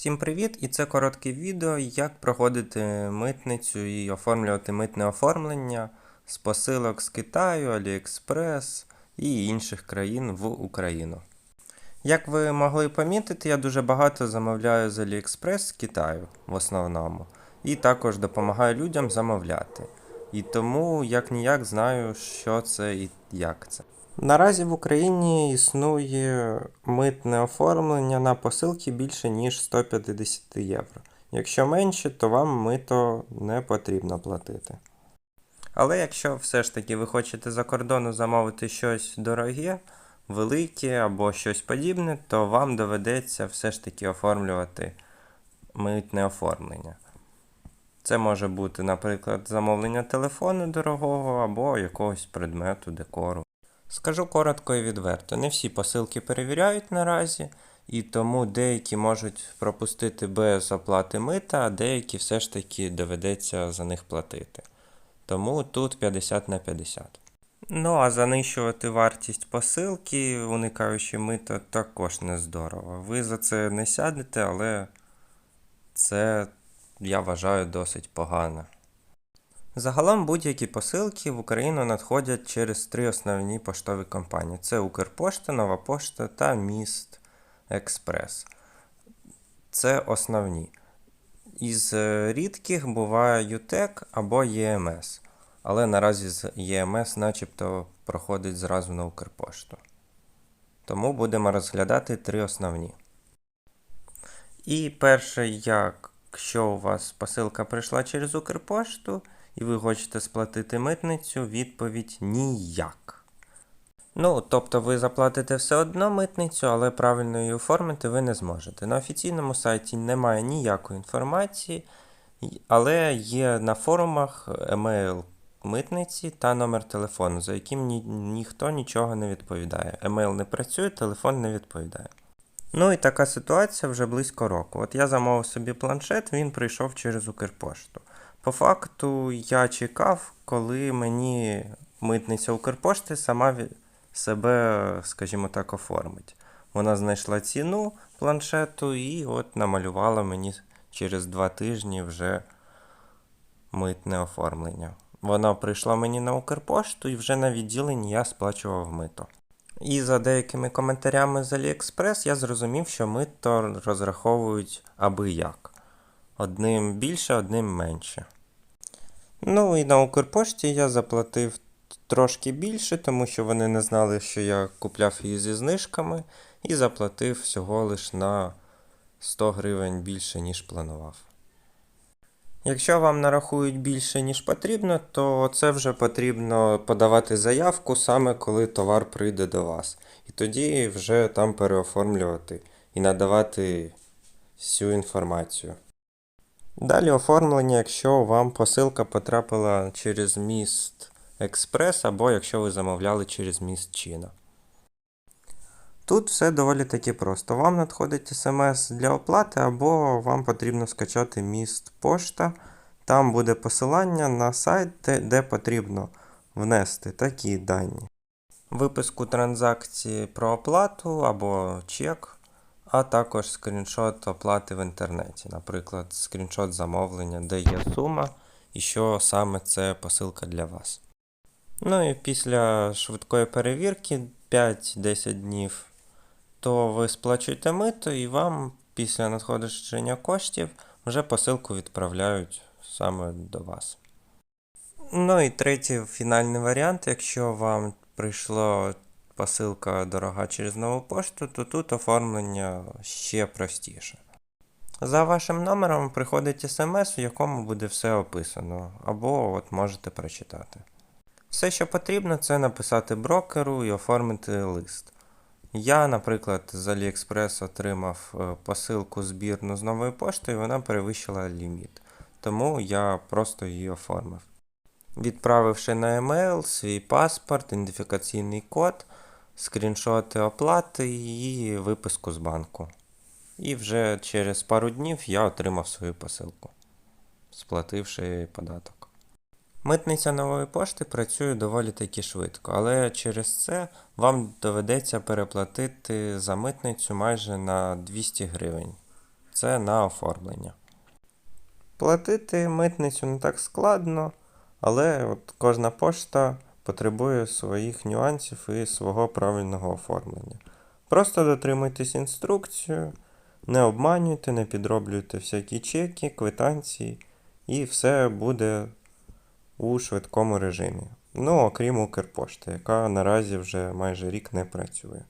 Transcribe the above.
Всім привіт! І це коротке відео, як проходити митницю і оформлювати митне оформлення з посилок з Китаю, Аліекспрес і інших країн в Україну. Як ви могли помітити, я дуже багато замовляю з Аліекспрес з Китаю в основному, і також допомагаю людям замовляти. І тому як ніяк знаю, що це і як це. Наразі в Україні існує митне оформлення на посилки більше ніж 150 євро. Якщо менше, то вам мито не потрібно платити. Але якщо все ж таки ви хочете за кордону замовити щось дороге, велике або щось подібне, то вам доведеться все ж таки оформлювати митне оформлення. Це може бути, наприклад, замовлення телефону дорогого або якогось предмету, декору. Скажу коротко і відверто, не всі посилки перевіряють наразі, і тому деякі можуть пропустити без оплати мита, а деякі все ж таки доведеться за них платити. Тому тут 50 на 50. Ну а занищувати вартість посилки, уникаючи мита, також не здорово. Ви за це не сядете, але це, я вважаю, досить погано. Загалом будь-які посилки в Україну надходять через три основні поштові компанії: це Укрпошта, Нова Пошта та Міст Експрес. Це основні. Із е, рідких буває ЮТЕК або ЄМС. Але наразі з ЄМС начебто проходить зразу на Укрпошту. Тому будемо розглядати три основні. І перше, якщо у вас посилка прийшла через Укрпошту і ви хочете сплатити митницю, відповідь ніяк. Ну, тобто ви заплатите все одно митницю, але правильно її оформити ви не зможете. На офіційному сайті немає ніякої інформації, але є на форумах емейл митниці та номер телефону, за яким ні, ніхто нічого не відповідає. Емейл не працює, телефон не відповідає. Ну і така ситуація вже близько року. От я замовив собі планшет, він прийшов через Укрпошту. По факту я чекав, коли мені митниця Укрпошти сама себе, скажімо так, оформить. Вона знайшла ціну планшету і от намалювала мені через два тижні вже митне оформлення. Вона прийшла мені на Укрпошту і вже на відділенні я сплачував мито. І за деякими коментарями з AliExpress я зрозумів, що мито розраховують аби як. Одним більше, одним менше. Ну і на Укрпошті я заплатив трошки більше, тому що вони не знали, що я купляв її зі знижками, і заплатив всього лиш на 100 гривень більше, ніж планував. Якщо вам нарахують більше, ніж потрібно, то це вже потрібно подавати заявку саме коли товар прийде до вас. І тоді вже там переоформлювати і надавати всю інформацію. Далі оформлення, якщо вам посилка потрапила через міст Експрес або якщо ви замовляли через міст Чина. Тут все доволі таки просто. Вам надходить смс для оплати, або вам потрібно скачати міст пошта. Там буде посилання на сайт, де, потрібно внести такі дані. Виписку транзакції про оплату або чек, а також скріншот оплати в інтернеті, наприклад, скріншот замовлення, де є сума і що саме це посилка для вас. Ну і після швидкої перевірки 5-10 днів то ви сплачуєте мито і вам після надходження коштів вже посилку відправляють саме до вас. Ну і третій фінальний варіант, якщо вам прийшла посилка дорога через нову пошту, то тут оформлення ще простіше. За вашим номером приходить смс, в якому буде все описано, або от можете прочитати. Все, що потрібно, це написати брокеру і оформити лист. Я, наприклад, з AliExpress отримав е, посилку збірну з нової пошти, і вона перевищила ліміт. Тому я просто її оформив. Відправивши на емейл свій паспорт, ідентифікаційний код, скріншоти оплати і виписку з банку. І вже через пару днів я отримав свою посилку, сплативши податок. Митниця нової пошти працює доволі таки швидко, але через це вам доведеться переплатити за митницю майже на 200 гривень. це на оформлення. Платити митницю не так складно, але от кожна пошта потребує своїх нюансів і свого правильного оформлення. Просто дотримуйтесь інструкцію, не обманюйте, не підроблюйте всякі чеки, квитанції, і все буде у швидкому режимі. Ну, окрім Укрпошти, яка наразі вже майже рік не працює.